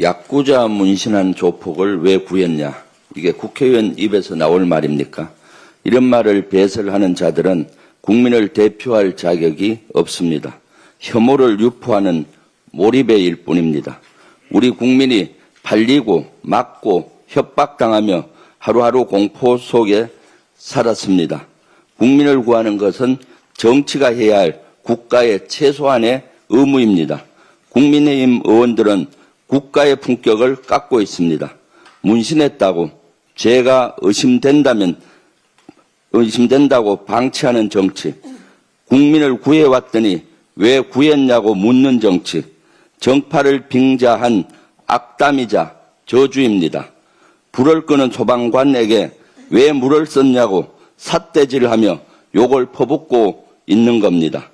야구자 문신한 조폭을 왜 구했냐? 이게 국회의원 입에서 나올 말입니까? 이런 말을 배설하는 자들은 국민을 대표할 자격이 없습니다. 혐오를 유포하는 몰입의 뿐입니다. 우리 국민이 팔리고 막고 협박당하며 하루하루 공포 속에 살았습니다. 국민을 구하는 것은 정치가 해야 할 국가의 최소한의 의무입니다. 국민의힘 의원들은 국가의 품격을 깎고 있습니다. 문신했다고 죄가 의심된다면 의심된다고 방치하는 정치, 국민을 구해왔더니 왜 구했냐고 묻는 정치, 정파를 빙자한 악담이자 저주입니다. 불을 끄는 소방관에게 왜 물을 썼냐고 삿대질을 하며 욕을 퍼붓고 있는 겁니다.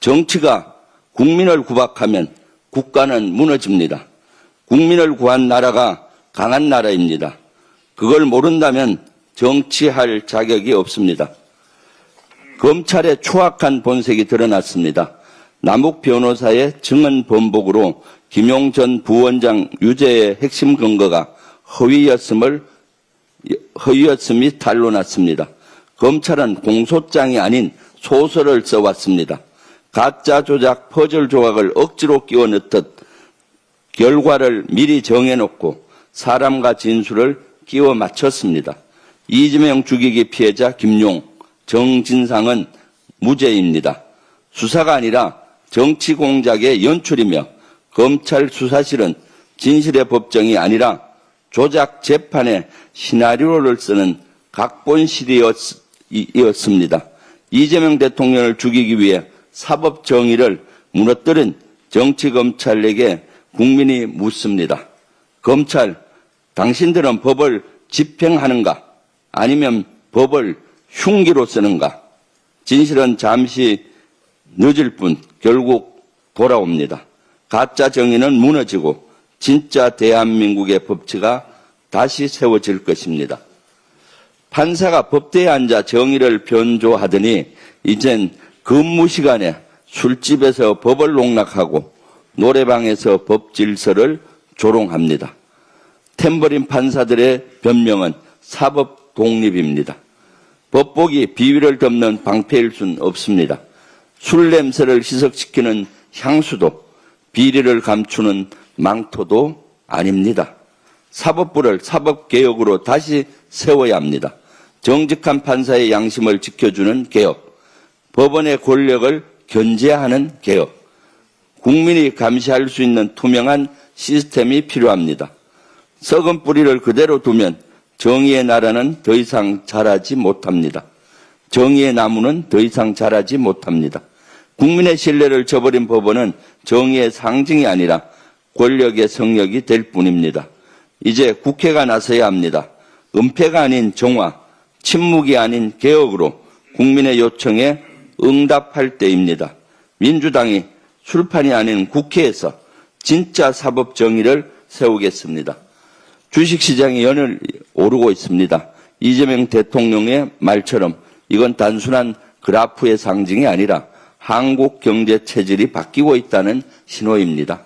정치가 국민을 구박하면 국가는 무너집니다. 국민을 구한 나라가 강한 나라입니다. 그걸 모른다면 정치할 자격이 없습니다. 검찰의 추악한 본색이 드러났습니다. 남욱 변호사의 증언 번복으로 김용 전 부원장 유죄의 핵심 근거가 허위였음을 허위였음이 탄로났습니다. 검찰은 공소장이 아닌 소설을 써왔습니다. 가짜 조작 퍼즐 조각을 억지로 끼워 넣듯 결과를 미리 정해놓고 사람과 진술을 끼워 맞췄습니다. 이재명 죽이기 피해자 김용, 정진상은 무죄입니다. 수사가 아니라 정치 공작의 연출이며 검찰 수사실은 진실의 법정이 아니라 조작 재판의 시나리오를 쓰는 각본실이었습니다. 이재명 대통령을 죽이기 위해 사법 정의를 무너뜨린 정치 검찰에게 국민이 묻습니다. 검찰, 당신들은 법을 집행하는가? 아니면 법을 흉기로 쓰는가? 진실은 잠시 늦을 뿐 결국 돌아옵니다. 가짜 정의는 무너지고 진짜 대한민국의 법치가 다시 세워질 것입니다. 판사가 법대에 앉아 정의를 변조하더니 이젠 근무 시간에 술집에서 법을 농락하고 노래방에서 법 질서를 조롱합니다. 탬버린 판사들의 변명은 사법 독립입니다. 법복이 비위를 덮는 방패일 순 없습니다. 술 냄새를 희석시키는 향수도 비리를 감추는 망토도 아닙니다. 사법부를 사법개혁으로 다시 세워야 합니다. 정직한 판사의 양심을 지켜주는 개혁, 법원의 권력을 견제하는 개혁, 국민이 감시할 수 있는 투명한 시스템이 필요합니다. 썩은 뿌리를 그대로 두면 정의의 나라는 더 이상 자라지 못합니다. 정의의 나무는 더 이상 자라지 못합니다. 국민의 신뢰를 저버린 법원은 정의의 상징이 아니라 권력의 성역이 될 뿐입니다. 이제 국회가 나서야 합니다. 은폐가 아닌 정화, 침묵이 아닌 개혁으로 국민의 요청에 응답할 때입니다. 민주당이 술판이 아닌 국회에서 진짜 사법 정의를 세우겠습니다. 주식시장이 연을 오르고 있습니다. 이재명 대통령의 말처럼 이건 단순한 그래프의 상징이 아니라 한국 경제 체질이 바뀌고 있다는 신호입니다.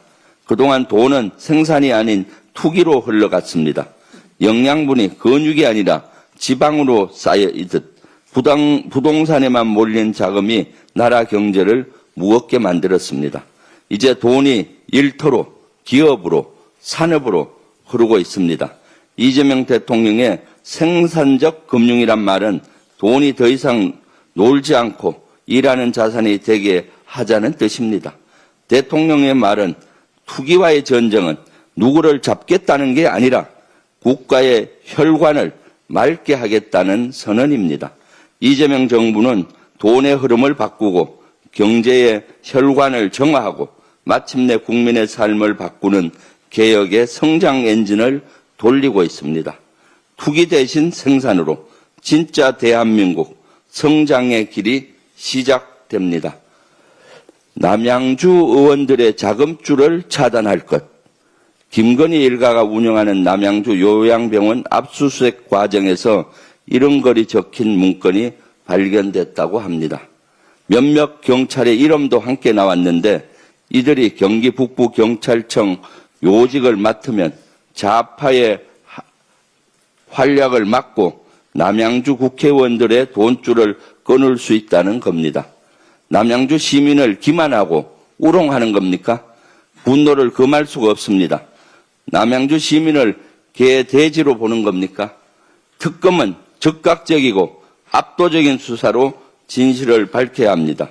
그동안 돈은 생산이 아닌 투기로 흘러갔습니다. 영양분이 근육이 아니라 지방으로 쌓여 있듯 부동산에만 몰린 자금이 나라 경제를 무겁게 만들었습니다. 이제 돈이 일터로, 기업으로, 산업으로 흐르고 있습니다. 이재명 대통령의 생산적 금융이란 말은 돈이 더 이상 놀지 않고 일하는 자산이 되게 하자는 뜻입니다. 대통령의 말은 투기와의 전쟁은 누구를 잡겠다는 게 아니라 국가의 혈관을 맑게 하겠다는 선언입니다. 이재명 정부는 돈의 흐름을 바꾸고 경제의 혈관을 정화하고 마침내 국민의 삶을 바꾸는 개혁의 성장 엔진을 돌리고 있습니다. 투기 대신 생산으로 진짜 대한민국 성장의 길이 시작됩니다. 남양주 의원들의 자금줄을 차단할 것. 김건희 일가가 운영하는 남양주 요양병원 압수수색 과정에서 이런 글이 적힌 문건이 발견됐다고 합니다. 몇몇 경찰의 이름도 함께 나왔는데 이들이 경기 북부 경찰청 요직을 맡으면 좌파의 하- 활약을 막고 남양주 국회의원들의 돈줄을 끊을 수 있다는 겁니다. 남양주 시민을 기만하고 우롱하는 겁니까? 분노를 금할 수가 없습니다. 남양주 시민을 개돼지로 보는 겁니까? 특검은 즉각적이고 압도적인 수사로 진실을 밝혀야 합니다.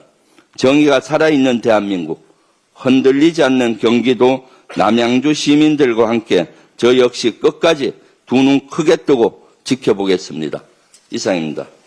정의가 살아있는 대한민국, 흔들리지 않는 경기도 남양주 시민들과 함께 저 역시 끝까지 두 눈 크게 뜨고 지켜보겠습니다. 이상입니다.